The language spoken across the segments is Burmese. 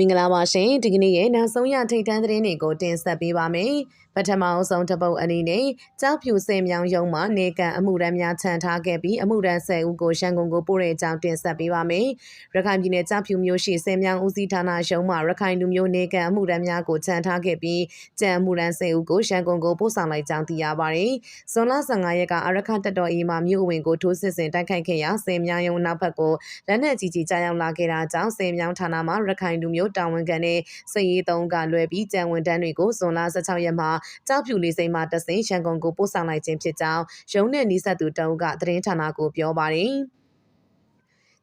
မင်္ဂလာပါရှင်ဒီကနေ့ရဲ့နောက်ဆုံးရထိတ်တန်းသတင်းတွေကိုတင်ဆက်ပေးပါမယ်ပထမအဆုံးတစ်ပုတ်အနေနဲ့ကြောက်ဖြူစင်မြောင်ရုံမှာနေကန်အမှုရမ်းများခြံထားခဲ့ပြီးအမှုရမ်း10ဦးကိုရှန်ကုန်ကိုပို့တဲ့အကြောင်းတင်ဆက်ပေးပါမယ်ရခိုင်ပြည်နယ်ကြောက်ဖြူမြို့ရှိစင်မြောင်ဦးစီးဌာနရုံးမှာရခိုင်လူမျိုးနေကန်အမှုရမ်းများကိုခြံထားခဲ့ပြီးကြံအမှုရမ်း10ဦးကိုရှန်ကုန်ကိုပို့ဆောင်လိုက်ကြောင်းသိရပါတယ်ဇွန်လ15ရက်ကအာရခတက်တော်အေးမှာမြို့ဝင်ကိုထိုးစစ်ဆင်တိုက်ခိုက်ခဲ့ရာစင်မြောင်ရုံနောက်ဘက်ကိုလက်နက်ကြီးကြီးကြားရောက်လာခဲ့တာကြောင့်စင်မြောင်ဌာနမှာရခိုင်လူမျိုးတာဝန်ခံနဲ့စစ်ရေးသုံးကလွယ်ပြီးကြံဝန်တန်းတွေကိုဇွန်လ16ရက်မှာကြောက်ဖြူလေးစိမ်းမှာတဆင်ရန်ကုန်ကိုပို့ဆောင်လိုက်ခြင်းဖြစ်ကြောင်းရုံးနဲ့နီးစပ်သူတအုပ်ကသတင်းဌာနကိုပြောပါတယ်။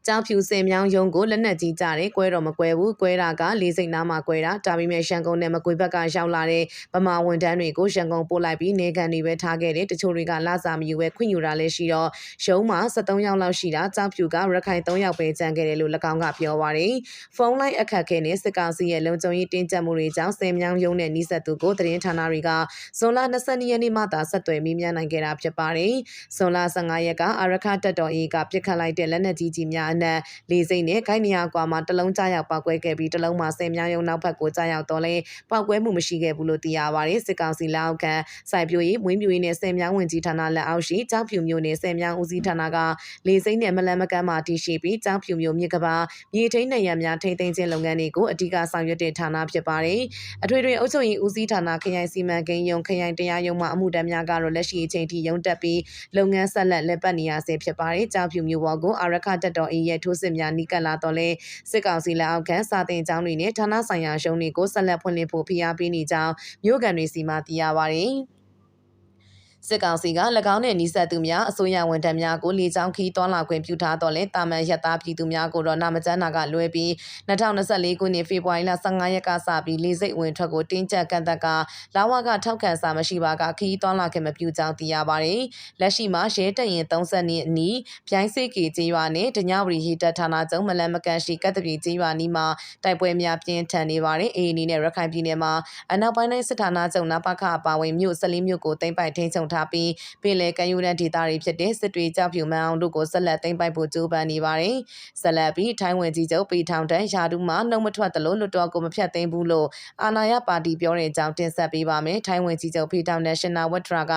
ကြောင်ဖြူစင်မြောင်းယုံကိုလက်နက်ကြီးကြတယ်ကွဲတော့မကွဲဘူးကွဲတာကလေးစိတ်နားမှာကွဲတာဒါပေမဲ့ရှန်ကုန်နဲ့မကွေဘက်ကရောက်လာတဲ့ဗမာဝန်တန်းတွေကိုရှန်ကုန်ပို့လိုက်ပြီးနေကန်တွေပဲထားခဲ့တယ်တချို့တွေကလာစာမယူပဲခွင့်ယူတာလည်းရှိတော့ရုံးမှာ73ယောက်လောက်ရှိတာကြောင်ဖြူကရခိုင်3ယောက်ပဲကြံခဲ့တယ်လို့၎င်းကပြောပါတယ်ဖုန်းလိုင်းအခက်ခဲနဲ့စစ်ကောင်စီရဲ့လုံခြုံရေးတင်းကျပ်မှုတွေကြောင့်စင်မြောင်းယုံနဲ့နှိစက်သူကိုသတင်းဌာနတွေကဇွန်လ22ရက်နေ့မှသာဆက်သွယ်မိမြန်းနိုင်ခဲ့တာဖြစ်ပါတယ်ဇွန်လ15ရက်ကအာရခတက်တော်အေးကပြစ်ခတ်လိုက်တဲ့လက်နက်ကြီးကြီးများအနက်လေးစိမ့်နဲ့ခိုင်နေရကွာမှာတလုံးကြားရောက်ပောက်ကွဲခဲ့ပြီးတလုံးမှာဆယ်မြောင်းရုံနောက်ဘက်ကိုကြားရောက်တော့လဲပောက်ကွဲမှုမရှိခဲ့ဘူးလို့သိရပါတယ်စစ်ကောင်စီလက်အောက်ခံစိုက်ပျိုးရေးမွေးမြူရေးနဲ့ဆယ်မြောင်းဝင်ကြီးဌာနလက်အောက်ရှိကြောက်ဖြူမျိုးနဲ့ဆယ်မြောင်းဦးစီးဌာနကလေးစိမ့်နဲ့မလန်မကမ်းမှာတည်ရှိပြီးကြောက်ဖြူမျိုးမြစ်ကပါမြေထိန်နေရများထိမ့်သိမ်းခြင်းလုပ်ငန်းတွေကိုအဓိကဆောင်ရွက်တဲ့ဌာနဖြစ်ပါတယ်အထွေထွေအုပ်ချုပ်ရေးဦးစီးဌာနခရိုင်စီမံကိန်းယုံခရိုင်တရားရုံးမှအမှုတမ်းများကတော့လက်ရှိအချိန်ထိရုံးတက်ပြီးလုပ်ငန်းဆက်လက်လက်ပတ်နေရဆဲဖြစ်ပါတယ်ကြောက်ဖြူမျိုးဘော်ကိုအာရခတက်တော်အေးရဲ့ထိုးစစ်များနီးကပ်လာတော့လဲစစ်ကောင်စီလက်အောက်ခံစာတင်ကျောင်းတွေနဲ့ဌာနဆိုင်ရာရှုံးတွေကိုဆက်လက်ဖွင့်လှစ်ဖို့ဖိအားပေးနေကြောင်းမြို့ကန်တွေစီမှသိရပါတယ်။ စစ်ကောင်စီက၎င်းနဲ့နှိစက်သူများအစိုးရဝန်ထမ်းများကိုလေကြောင်းခီးတွန်းလာခွင့်ပြုထားတော့လဲတာမန်ရက်သားပြည်သူများကိုတော့နာမကျန်းနာကလွဲပြီး2024ခုနှစ်ဖေဖော်ဝါရီလ15ရက်ကစပြီးလေစိတ်ဝင်ထွက်ကိုတင်းကျပ်ကန့်သက်ကလာဝကထောက်ခံစာမရှိပါကခီးတွန်းလာခွင့်မပြုကြောင်းသိရပါတယ်။လက်ရှိမှာရဲတပ်ရင်30နှစ်အနီးပြိုင်းစိတ်ကေကျေးရွာနဲ့တညဝရီဟီတက်ဌာနချုပ်မလန်မကန်ရှိကတ်တပြည်ကျေးရွာနီးမှာတိုက်ပွဲများပြင်းထန်နေပါတယ်။အေးအနေနဲ့ရခိုင်ပြည်နယ်မှာအနောက်ပိုင်းတိုင်းစစ်ဌာနချုပ်နပခအပါဝင်မြို့၁၄မြို့ကိုတင်ပိုက်ထိန်းချုပ်ထားပြီးပင်လယ်ကမ်းရိုးတန်းဒေသတွေဖြစ်တဲ့စစ်တွေကြောက်ဖြူမန်းအောင်တို့ကိုဆက်လက်သိမ်းပိုက်ဖို့ကြိုးပမ်းနေပါတယ်။ဆက်လက်ပြီးထိုင်းဝင်ကြီးချုပ်ပီထောင်တန်းယာဒူးမှနှုတ်မထွက်သလိုလွတ်တော်ကိုမဖြတ်သိမ်းဘူးလို့အာဏာရပါတီပြောတဲ့အကြောင်းတင်ဆက်ပေးပါမယ်။ထိုင်းဝင်ကြီးချုပ်ပီထောင်တန်းရှင်နာဝတ်ထရာက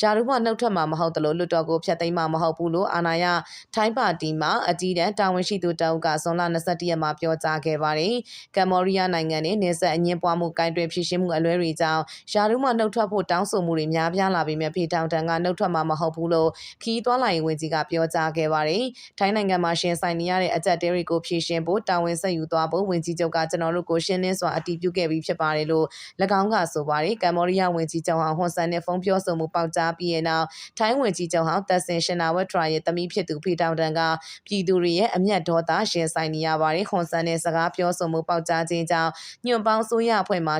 ယာဒူးမှနှုတ်ထွက်မှာမဟုတ်သလိုလွတ်တော်ကိုဖြတ်သိမ်းမှာမဟုတ်ဘူးလို့အာဏာရထိုင်းပါတီမှအကြီးတန်းတာဝန်ရှိသူတအုပ်ကဇွန်လ22ရက်မှာပြောကြားခဲ့ပါတယ်။ကမ္ဘောဒီးယားနိုင်ငံနဲ့နေဆက်အငင်းပွားမှုကိုင်တွယ်ဖြစ်ရှင်းမှုအလွဲတွေကြောင့်ယာဒူးမှနှုတ်ထွက်ဖို့တောင်းဆိုမှုတွေများပြားလာပြီးမြဖေထောင်တန်းကနှုတ်ထွက်မှာမဟုတ်ဘူးလို့ခီးသွွားလိုင်ဝင်ကြီးကပြောကြားခဲ့ပါတယ်။ထိုင်းနိုင်ငံမှာရှင်ဆိုင်နေရတဲ့အကြက်တဲတွေကိုဖြည့်ရှင်ဖို့တာဝန်ဆက်ယူသွားဖို့ဝင်ကြီးချုပ်ကကျွန်တော်တို့ကိုရှင်းလင်းစွာအတည်ပြုခဲ့ပြီးဖြစ်ပါတယ်လို့၎င်းကဆိုပါတယ်။ကမ္ဘောဒီးယားဝင်ကြီးချုပ်ဟောင်းဟွန်ဆန်နဲ့ဖုန်းပြောဆိုမှုပေါက်ကြားပြီးတဲ့နောက်ထိုင်းဝင်ကြီးချုပ်ဟောင်းသက်စင်ရှင်နာဝက်ထရာရဲ့တမိဖြစ်သူဖီတောင်တန်ကပြည်သူတွေရဲ့အမျက်ဒေါသရှင်ဆိုင်နေရပါတယ်။ဟွန်ဆန်နဲ့စကားပြောဆိုမှုပေါက်ကြားခြင်းကြောင့်ညွန့်ပေါင်းဆိုးရအဖွဲ့မှာ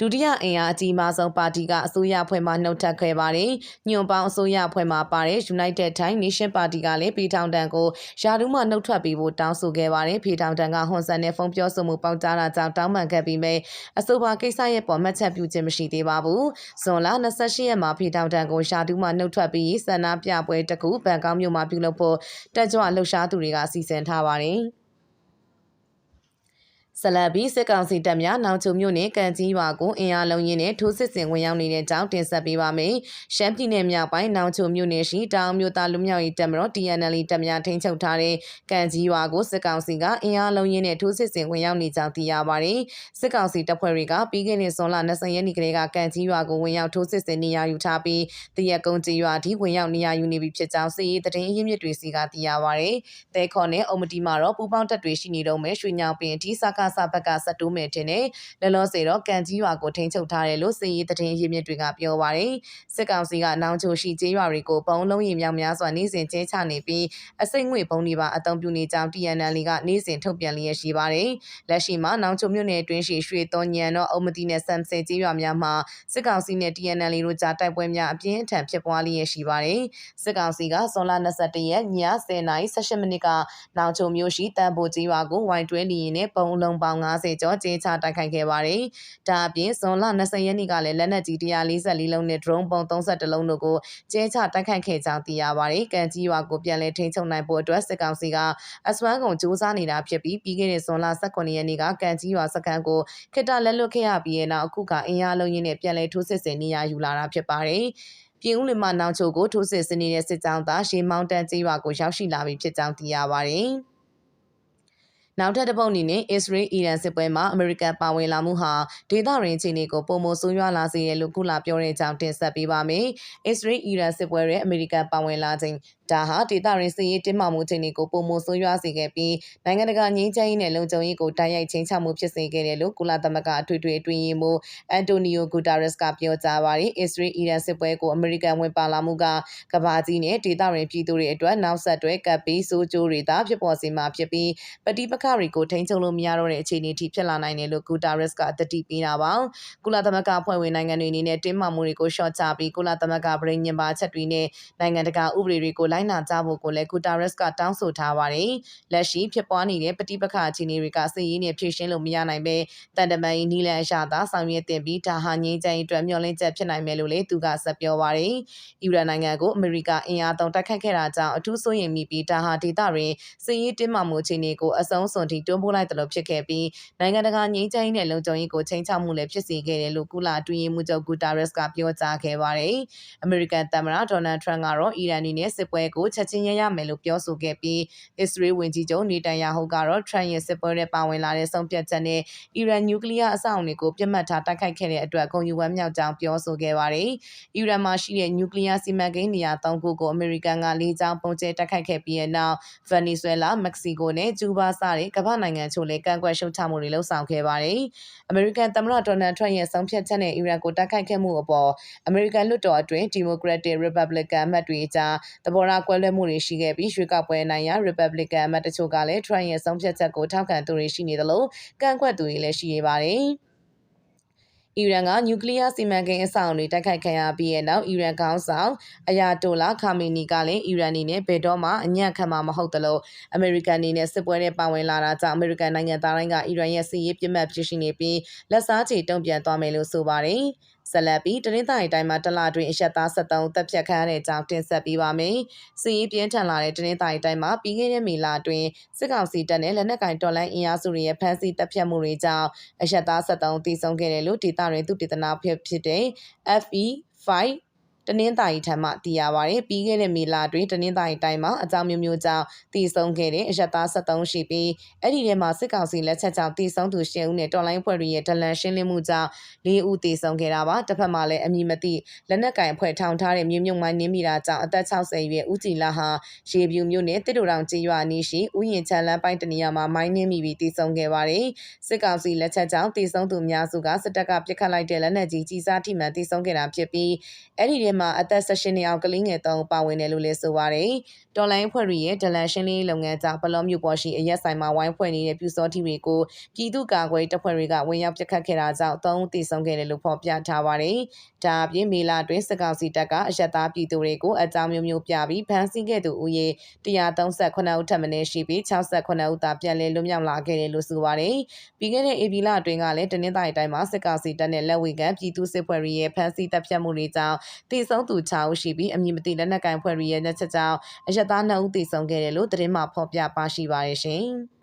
ဒုတိယအင်အားအကြီးမားဆုံးပါတီကအစိုးရဖွဲ့မှနှုတ်ထက်ခဲ့ပါတယ်။ညွန့်ပေါင်းအစိုးရဖွဲ့မှပါတဲ့ United Thai Nation Party ကလည်းပြည်ထောင်တန်ကိုယာဒူးမှနှုတ်ထွက်ပြီးဖို့တောင်းဆိုခဲ့ပါတယ်။ပြည်ထောင်တန်ကဟွန်ဆန်နဲ့ဖုန်းပြောဆိုမှုပေါက်ကြားတာကြောင့်တောင်းပန်ခဲ့ပြီးမြဲအဆိုပါကိစ္စရဲ့ပေါ်မှတ်ချက်ပြုခြင်းမရှိသေးပါဘူး။ဇွန်လ28ရက်မှာပြည်ထောင်တန်ကိုယာဒူးမှနှုတ်ထွက်ပြီးဆန္ဒပြပွဲတစ်ခုဘန်ကောက်မြို့မှာပြုလုပ်ဖို့တက်ကြွလှုပ်ရှားသူတွေကစီစဉ်ထားပါတယ်။ ဆလဘီစစ်ကောင်စီတပ်များနောင်ချုံမြို့နယ်ကံကြီးရွာကိုအင်အားလုံးရင်းနဲ့ထိုးစစ်ဆင်ဝင်ရောက်နေတဲ့ကြောင်းတင်ဆက်ပေးပါမယ်။ရှမ်းပြည်နယ်မြောက်ပိုင်းနောင်ချုံမြို့နယ်ရှိတောင်မြို့သားလူမျိုးရေးတပ်မတော် TNL တပ်များထိန်းချုပ်ထားတဲ့ကံကြီးရွာကိုစစ်ကောင်စီကအင်အားလုံးရင်းနဲ့ထိုးစစ်ဆင်ဝင်ရောက်နေကြောင်းသိရပါတယ်။စစ်ကောင်စီတပ်ဖွဲ့တွေကပြီးခဲ့တဲ့ဇွန်လ20ရက်နေ့ကလေးကကံကြီးရွာကိုဝင်ရောက်ထိုးစစ်ဆင်နေရာယူထားပြီးတရက်ကုန်းကြီးရွာထိဝင်ရောက်နေရာယူနေပြီဖြစ်ကြောင်းစစ်ရေးသတင်းအရင်းမြစ်တွေစီကသိရပါတယ်။တဲခေါ်နဲ့အုံမတီမှာတော့ပူပေါင်းတပ်တွေရှိနေတော့မယ်ရွှေညောင်ပင်အထိစကားစဘက်ကဆက်တိုးမယ်တင်တယ်လလောစေတော့ကန်ကြီးရွာကိုထိန်းချုပ်ထားတယ်လို့စစ်ရေးသတင်းရင်းမြစ်တွေကပြောပါတယ်စစ်ကောင်စီကနောင်ချိုရှိကျေးရွာတွေကိုပုံလုံးရင်မြောင်များစွာနေစဉ်ကျဲချနေပြီးအစိမ့်ငွေပုံတွေပါအသုံးပြုနေကြောင်း TNL ကနေစဉ်ထုတ်ပြန်လျက်ရှိပါတယ်လက်ရှိမှာနောင်ချိုမြို့နယ်အတွင်းရှိရွှေသွန်ညံတော့အုံမတီနဲ့ဆမ်ဆယ်ကျေးရွာများမှာစစ်ကောင်စီနဲ့ TNL တို့ကြားတိုက်ပွဲများအပြင်းအထန်ဖြစ်ပွားလျက်ရှိပါတယ်စစ်ကောင်စီကဇွန်လ22ရက်ည10:18မိနစ်ကနောင်ချိုမြို့ရှိတန်ဖိုကျေးရွာကိုဝိုင်တွဲလီရင်နဲ့ပုံလုံးစုံပေါင်း90ကျော်ကျေးချတိုက်ခိုက်ခဲ့ပါတယ်။ဒါအပြင်ဇွန်လ20ရက်နေ့ကလည်းလက်နက်ကြီး144လုံးနဲ့ drone ပုံ32လုံးတို့ကိုကျဲချတိုက်ခိုက်ခဲ့ကြောင်းသိရပါတယ်။ကံကြီးရွာကိုပြန်လည်ထိန်းချုပ်နိုင်ဖို့အတွက်စစ်ကောင်စီကအစွမ်းကုန်စူးစမ်းနေတာဖြစ်ပြီးပြီးခဲ့တဲ့ဇွန်လ18ရက်နေ့ကကံကြီးရွာစခန်းကိုခေတ္တလက်လွတ်ခဲ့ရပြီးတဲ့နောက်အခုကအင်အားလုံးရင်းနဲ့ပြန်လည်ထိုးစစ်ဆင်နေရယူလာတာဖြစ်ပါတယ်။ပြည်ဦးလမနောင်ချိုကိုထိုးစစ်ဆင်နေတဲ့စစ်ကြောင်းသားရှေးမောင်းတန်းကြီးရွာကိုရောက်ရှိလာပြီဖြစ်ကြောင်းသိရပါတယ်။ နောက်ထပ်တစ်ပုတ်အနေနဲ့ Israel Iran စစ်ပွဲမှာအမေရိကန်ပါဝင်လာမှုဟာဒေသရင်းအခြေအနေကိုပုံမဆိုးရွားလာစေရလို့ကုလာပြောတဲ့အကြောင်းတင်ဆက်ပေးပါမယ်။ Israel Iran စစ်ပွဲရဲ့အမေရိကန်ပါဝင်လာခြင်း ဒါဟာဒေသရင်းစစ်ရေးတင်းမာမှုအခြေအနေကိုပုံမဆိုးရွားစေခဲ့ပြီးနိုင်ငံတကာငြိမ်းချမ်းရေးနဲ့လုံခြုံရေးကိုတိုက်ရိုက်ချင်းချမှုဖြစ်စေခဲ့တယ်လို့ကုလသမဂ္ဂအထွေထွေအတွင်းရေးမှူးအန်တိုနီယိုဂူတာရက်စ်ကပြောကြားပါတယ်။ Israel Iran စစ်ပွဲကိုအမေရိကန်ဝင်ပါလာမှုကကဘာကြီးနဲ့ဒေသရင်းပြည်သူတွေအတွက်နောက်ဆက်တွဲကပ်ပြီးစိုးကျိုးတွေသာဖြစ်ပေါ်စေမှာဖြစ်ပြီးပဋိပက္ခတွေကိုထိန်းချုပ်လို့မရတော့တဲ့အခြေအနေအထိဖြစ်လာနိုင်တယ်လို့ဂူတာရက်စ်ကအတတိပေးတာပါ။ကုလသမဂ္ဂဖွဲ့ဝင်နိုင်ငံတွေအနေနဲ့တင်းမာမှုတွေကိုရှော့ချပြီးကုလသမဂ္ဂပြည်ညင်ပါချက်တွေနဲ့နိုင်ငံတကာဥပဒေတွေကိုလိုက်နာကြဖို့ကိုလည်းဂူတာရက်စ်ကတောင်းဆိုထားပါတယ်။လက်ရှိဖြစ်ပွားနေတဲ့ပဋိပက္ခအခြေအနေတွေကစစ်ရေးနဲ့ဖြေရှင်းလို့မရနိုင်ပဲတန်တမန်ရေးနီလန်အရှာသာဆောင်ရွက်တင်ပြီးဒါဟာငြိမ်းချမ်းရေးအတွက်မျှော်လင့်ချက်ဖြစ်နိုင်မယ်လို့လည်းသူကဆက်ပြောပါတယ်။အီရန်နိုင်ငံကိုအမေရိကအင်အားသုံးတိုက်ခိုက်ခဲ့တာကြောင့်အထူးစိုးရိမ်မိပြီးဒါဟာဒေသတွင်စစ်ရေးတင်းမာမှုအခြေအနေကိုအဆုံးစွန်ထိတွန်းပို့လိုက်တယ်လို့ဖြစ်ခဲ့ပြီးနိုင်ငံတကာငြိမ်းချမ်းရေးနဲ့လုံခြုံရေးကိုချိန်ချမှုလည်းဖြစ်စေခဲ့တယ်လို့ကုလအတွင်းရေးမှူးချုပ်ဂူတာရက်စ်ကပြောကြားခဲ့ပါတယ်။အမေရိကန်သမ္မတဒေါ်နယ်ထရန့်ကတော့အီရန်အနေနဲ့စစ်ပွဲကိုချက်ချင်းရရမယ်လို့ပြောဆိုခဲ့ပြီးအစ္စရေးဝန်ကြီးချုပ်နေတန်ယာဟုကတော့ထရန့်ရဲ့စစ်ပွဲနဲ့ပါဝင်လာတဲ့ဆုံးဖြတ်ချက်နဲ့အီရန်နျူကလ িয়ার အဆောက်အအုံတွေကိုပြစ်မှတ်ထားတိုက်ခိုက်ခဲ့တဲ့အတွက်ဂုဏ်ယူဝမ်းမြောက်ကြောင်းပြောဆိုခဲ့ပါတယ်။အီရန်မှာရှိတဲ့နျူကလ িয়ার စီမံကိန်းနေရာ၃ခုကိုအမေရိကန်ကလေးချောင်းပုံကျဲတိုက်ခိုက်ခဲ့ပြီးတဲ့နောက်ဗင်နီဇွဲလား၊မက္ကဆီကိုနဲ့ကျူးဘားစတဲ့ကမ္ဘာနိုင်ငံချို့လည်းကန့်ကွက်ရှုတ်ချမှုတွေလှုံ့ဆော်ခဲ့ပါတယ်။အမေရိကန်သမ္မတဒေါ်နယ်ထရန့်ရဲ့ဆုံးဖြတ်ချက်နဲ့အီရန်ကိုတိုက်ခိုက်ခဲ့မှုအပေါ်အမေရိကန်လွှတ်တော်အတွင်းဒီမိုကရက်တစ်ရီပတ်ဘလစ်ကန်အမတ်တွေကြားသဘောထား ားကွဲလွဲမှုတွေရှိခဲ့ပြီးရွေးကောက်ပွဲနိုင်ရာရီပတ်ဘလစ်ကန်အမတ်တချို့ကလည်းထရန့်ရဲ့ဆုံးဖြတ်ချက်ကိုထောက်ခံသူတွေရှိနေသလိုကန့်ကွက်သူတွေလည်းရှိနေပါတယ်။အီရန်ကနျူကလ িয়ার စီမံကိန်းအဆောက်အုံတွေတိုက်ခိုက်ခံရပြီးတဲ့နောက်အီရန်ခေါင်းဆောင်အယာတိုလာခါမီနီကလည်းအီရန်အနေနဲ့ဘယ်တော့မှအညံ့ခံမှာမဟုတ်သလိုအမေရိကန်အနေနဲ့စစ်ပွဲနဲ့ပါဝင်လာတာကြောင့်အမေရိကန်နိုင်ငံသားတိုင်းကအီရန်ရဲ့စစ်ရေးပြစ်မှတ်ဖြစ်ရှိနေပြီးလက်စားချေတုံ့ပြန်သွားမယ်လို့ဆိုပါတယ်။ ဆက်လက်ပြီးတနင်္သာရီတိုင်းမှာတလတွင်အရက်သား73တပ်ဖြတ်ခံရတဲ့အကြောင်းတင်ဆက်ပေးပါမယ်။စီရေးပြင်းထန်လာတဲ့တနင်္သာရီတိုင်းမှာပြီးခဲ့တဲ့မေလအတွင်းစစ်ကောင်စီတပ်နဲ့လက်နက်ကင်တော်လှန်အင်အားစုတွေရဲ့ဖမ်းဆီးတပ်ဖြတ်မှုတွေကြောင့်အရက်သား73တည်ဆုံခဲ့တယ်လို့ဒေသတွင်သူတေသနာဖြစ်ဖြစ်တဲ့ FE5 တနင်္သာရီထံမှသိရပါဗျ။ပြီးခဲ့တဲ့မေလအတွင်းတနင်္သာရီတိုင်းမှာအကြောင်းမျိုးမျိုးကြောင့်တည်ဆုံခဲ့တဲ့အရက်သား73ရှိပြီးအဲ့ဒီထဲမှာစစ်ကောင်စီလက်ချက်ကြောင့်တည်ဆုံသူ10ဦးနဲ့တော်လိုင်းဖွဲ့တွေရဲ့ဒလန်ရှင်းလင်းမှုကြောင့်4ဦးတည်ဆုံခဲ့တာပါ။တစ်ဖက်မှာလည်းအမည်မသိလက်နက်ကင်အဖွဲ့ထောင်ထားတဲ့မြို့မြုံမိုင်းနင်းမိတာကြောင့်အသက်60အရွယ်ဦးကြည်လာဟာရေပြူမြို့နယ်တစ်တူတောင်ကျေးရွာနီးရှိဥယျာဉ်ချမ်းလန်းပိုင်းတနေရာမှာမိုင်းနင်းမိပြီးတည်ဆုံခဲ့ပါတယ်။စစ်ကောင်စီလက်ချက်ကြောင့်တည်ဆုံသူများစုကစစ်တပ်ကပစ်ခတ်လိုက်တဲ့လက်နက်ကြီးကြီးစားထိမှန်တည်ဆုံခဲ့တာဖြစ်ပြီးအဲ့ဒီထဲမှာအသက်18နှစ်အောက်ကလေးငယ်3ဦးပါဝင်တယ်လို့လည်းဆိုပါတယ်။တော်လိုင်းဖွဲ့ရီရဲ့ဒလန်ရှင်းလင်းလုပ်ငန်းကြောင့်ဘလော့မြို့ပေါ်ရှိအရက်ဆိုင်မှာဝိုင်းဖွဲ့နေတဲ့ပြူစောထီတွေကိုပြည်သူ့ကာကွယ်တပ်ဖွဲ့တွေကဝင်ရောက်ပစ်ခတ်ခဲ့တာကြောင့်3ဦးသေဆုံးခဲ့တယ်လို့ဖော်ပြထားပါတယ်။ဒါအပြင်မေလာတွင်စစ်ကောင်စီတပ်ကအရက်သားပြည်သူတွေကိုအကြောင်းမျိုးမျိုးပြပြီးဖမ်းဆီးခဲ့သူဦးရေ138ဦးထပ်မံရှိပြီး68ဦးသာပြန်လည်လွတ်မြောက်လာခဲ့တယ်လို့ဆိုပါတယ်။ပြီးခဲ့တဲ့ဧပြီလအတွင်းကလည်းတနင်္သာရီတိုင်းမှာစစ်ကောင်စီတပ်နဲ့လက်ဝေကန်ပြည်သူစစ်ဖွဲ့တွေရဲ့ဖမ်းဆီးတပ်ဖြတ်မှုတွေကြောင့်တည်ဆုံးသူ6ဦးရှိပြီးအမည်မသိလက်နက်ကိုင်ဖွဲ့တွေရဲ့လက်ချက်ကြောင့်အရက်သား2ဦးသေဆုံးခဲ့တယ်လို့သတင်းမှဖော်ပြပါရှိပါတယ်ရှင်။